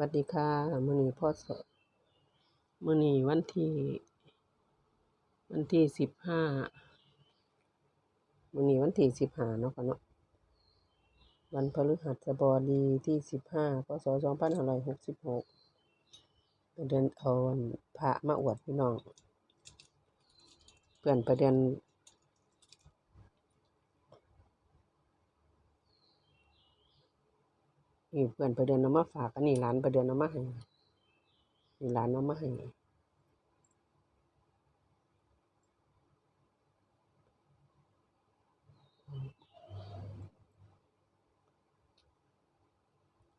วัสดีค่ะมื้อนี้พ่อสมื้อนี้วันที่ วันที่สิบห้ามื้อนี้วันที่สิบห้าเนาะค่ะเนาะวันพฤหัสบดีที่สิบห้าพศสองพันห้าร้อยหกสิบหกเดินเอาอันพระมาอวดพี่น้องเพื่อนประเด็น นี่เพื่อนประเด็นเอามาฝากอันนี้ร้านประเด็นเอามาให้นี่ร้านเอามาให้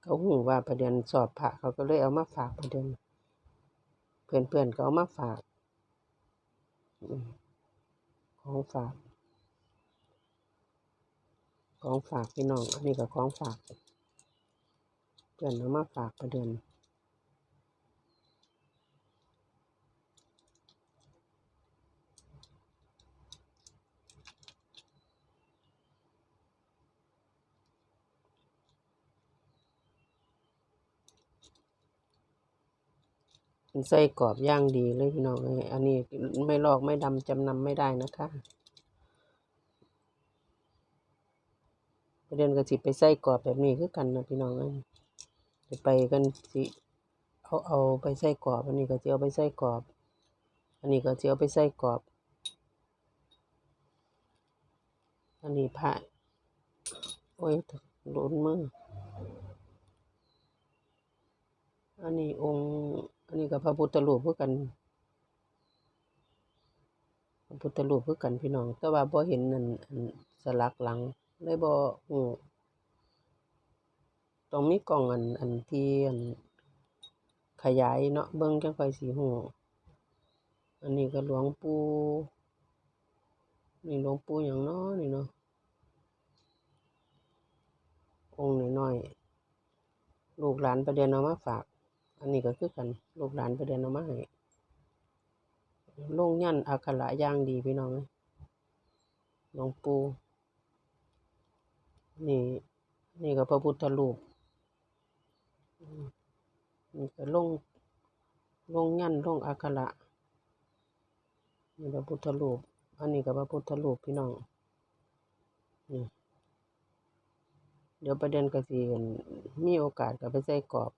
เขาหูว่าประเด็นสอบพระเขาก็เลยเอามาฝากประเด็นเพื่อนเพื่อนก็เอามาฝากของฝาก ของฝากพี่น้อง อันนี้ก็ของฝาก เพื่อนเอามาฝากประเด็นใส่กรอบย่างดีเลยพี่น้องเอ้ยอันนี้ไม่ลอกไม่ดำจำนำไม่ได้นะคะประเด็นก็สิไปใส่กรอบแบบนี้คือกันนะพี่น้องเอ้ย จะไปกันสิเอาเอาไปใส่กรอบ อันนี้ก็จะเอาไปใส่กรอบ อันนี้ก็จะเอาไปใส่กรอบ อันนี้พระโอ้ยหลุนมืออันนี้องค์อันนี้ก็พระพุทธรูปเพื่อกันพระพุทธรูปเพื่อกันพี่น้อง แต่ว่าบ่เห็นนั่นอันสลักหลังเลยบ่ฮู้ ต้องมีกล้องอันอันที่อันขยายเนาะเบิ่งจังค่อยสิฮู้อันนี้ก็หลวงปู่นี่หลวงปู่หยังเนาะนี่เนาะองค์น้อยๆลูกหลานประเด็นเอามาฝาก อันนี้ก็คือกันลูกหลานประเด็นเอามาให้ลงยันอักขระย่างดีพี่น้องเอ้ยหลวงปู่นี่ นี่ก็พระพุทธรูป มันี่ก็ลงลงยันลงอักขระนี่พระพุทธรูปอันนี้ก็พระพุทธรูปพี่น้องนี่เดี๋ยวประเด็นก็สิอั่นมีโอกาสก็ไปใส่กรอบ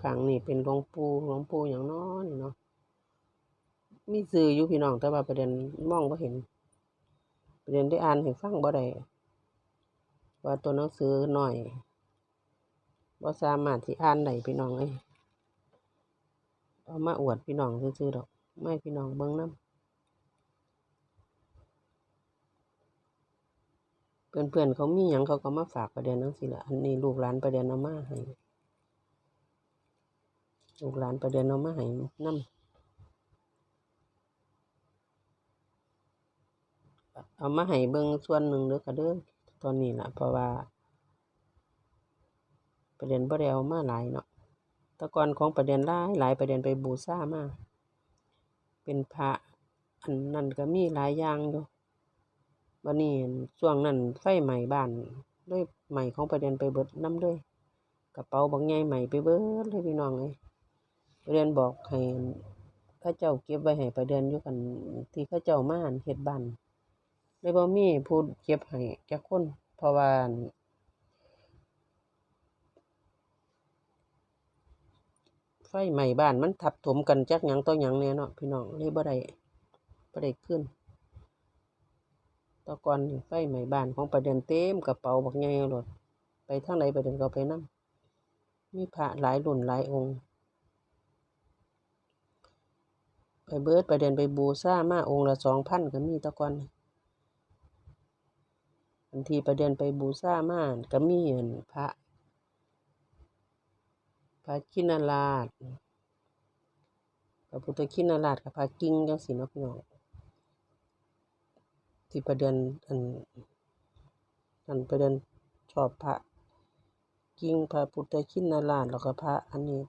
ข้างนี้เป็นหลวงปู่หลวงปู่หยังน้อนี่เนาะมีชื่ออยู่พี่น้องแต่ว่าประเด็นมองบ่เห็น ประเด็นได้อ่านให้ฟังบ่ได้ว่าตัวหนังสือหน้อย บ่สามารถที่อ่านได้พี่น้องเอ้ยเอามาอวดพี่น้องซื่อๆดอก ไม่พี่น้องเบิ่งน้ำเพื่อนๆเขามีหยังเขาก็มาฝากประเด็นจังซี่ล่ะอันนี้ลูกหลานประเด็นเอามาให้ลูกหลานประเด็นเอามาให้นำเอามาให้เบิ่งส่วนหนึ่งเด้อค่ะเด้อตอนนี้ล่ะเพราะว่า ประเด็นบ่ได้เอามาหลายเนาะต่ก่อนของประเด็นหลายหลายประเด็นไปบูชามาเป็นพระอันนั้นก็มีหลายอย่างอยู่บัดนี้ช่วงนั้นไฟไหม้บ้านเลยไหม้ของประเด็นไปเบิดน้ำเลยกระเป๋าบักใหญ่ไหม้ไปเบิดเลยพี่น้องเอ้ยประเด็นบอกให้เขาเจ้าเก็บไว้ให้ประเด็นอยู่กันที่เขาเจ้ามาหันเฮ็ดบ้านเลยบ่มีผู้เก็บให้จักคนเพราะว่าอั่น ไฟไหม้บ้านมันทับถมกันจักหยังต่อหยังแหน่เนาะพี่น้องเลยบ่ได้บ่ได้คืนต่ก่อนไฟไหม้บ้านของประเด็นเต็มกระเป๋าบักใหญ่โลดไปทางใดประเด็นก็เอาไปนำมีพระหลายรุ่นหลายองค์ ไปเบิร์ดประเด็นไปบูชามาองค์ละ2,000ก็มีต่ก่อนอันที่ประเด็นไปบูชามาก็มีอั่นพระ พระชินาราชพระพุทธชินราชกับพระกิ่งจังซี้เนาะพี่น้องที่ประเด็นอันอันประเด็นชอบพระกิ่งพระพุทธชินาราชแล้วก็พระอันนี้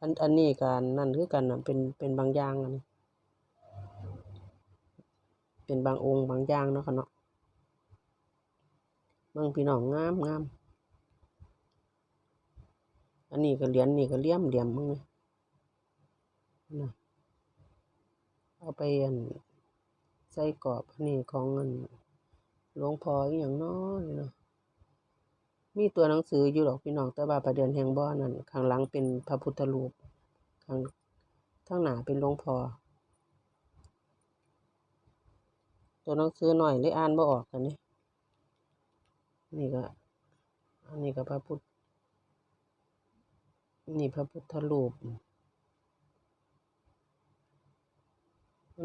อันอันนี้ก็อันนั่นคือกันเป็นเป็นบางอย่างอันนี้เป็นบางองค์บางอย่างเนาะค่ะเนาะบิ่งพี่น้องงามงาม อันนี้ก็เหรียญนี่ก็เลี่ยมเหลี่ยมมึงนี่นะเอาไปอันใส่กรอบอันนี้ของอันหลวงพ่ออย่างน้อยเนาะมีตัวหนังสืออยู่หรอกพี่น้องแต่ว่าประเด็นแห่งบ่อนั่นข้างหลังเป็นพระพุทธรูปข้างข้างหน้าเป็นหลวงพ่อตัวหนังสือหน่อยเลยอ่านบ่ออกกันนี่นี่ก็อันนี้ก็พระพุทธ นี่พระพุทธรูป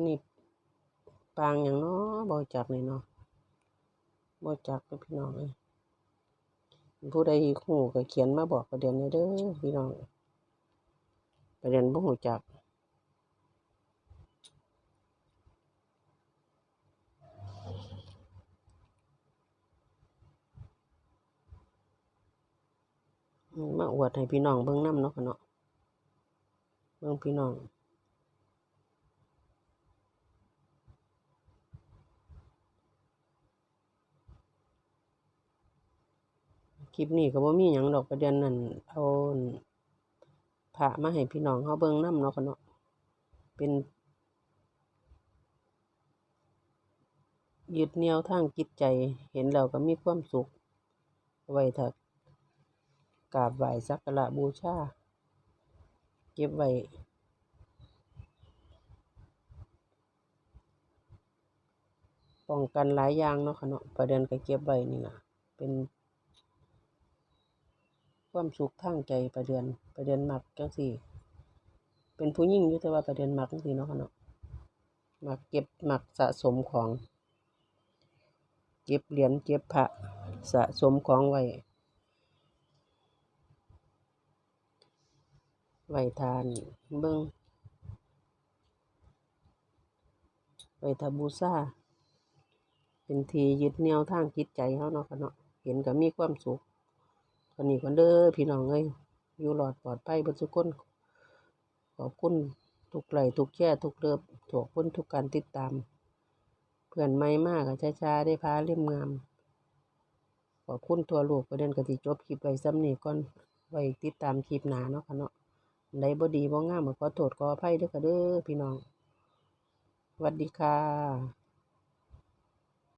นี่ปางอย่างเนาะบ่จักเลยเนาะบ่จักเด้อพี่น้องผู้ใดหูก็เขียนมาบอกประเด็นหน่อยเด้อพี่น้องประเด็นบ่หูจัก มาอวดให้พี่น้องเบิ่งนำเนาะค่ะเนาะเบิ่งพี่น้องคลิปนี้ก็บ่มีหยังดอกประเด็นนั่นเอาอั่นพระมาให้พี่น้องเฮาเบิ่งนำเนาะค่ะเนาะเป็นยึดเหนี่ยวทางจิตใจเห็นแล้วก็มีความสุข ไว้ถ้า กราบไหว้สักการะบูชา เก็บไว้ป้องกันหลายอย่างเนาะค่ะเนาะประเด็นก็เก็บไว้นี่ล่ะ เป็นความสุขทางใจประเดือนประเดือนมักจังซี่ เป็นผู้หญิงอยู่แต่ว่าประเดือนมักจังซี่เนาะค่ะเนาะหมักเก็บหมักสะสมของ เก็บเหรียญเก็บพระสะสมของไว้ ไว้ทานเบิงไว้ถ้าบูชาเป็นทียึดเหนี่ยวทางจิตใจเฮาเนาะค่ะเนาะเห็นก็มีความสุขเท่านี้ก่อนเด้อพี่น้องเอ้ยอยู่รอดปลอดภัยบิดทุกคนขอบคุณทุกไหลทุกแชร์ทุกเลิฟขอบคุณทุกการติดตาม เพื่อนใหม่มากอะช้าๆได้พาเล่มงาม ขอบคุณทัวโลกประเด็นก็สิจบคลิปไว้ซ้ำนี้ก่อนไว้ติดตามคลิปหนาเนาะค่ะเนาะ อันใดบ่ดีบ่งามขอโทษขออภัยด้วยค่ะเด้อพี่น้องสวัสดีค่ะ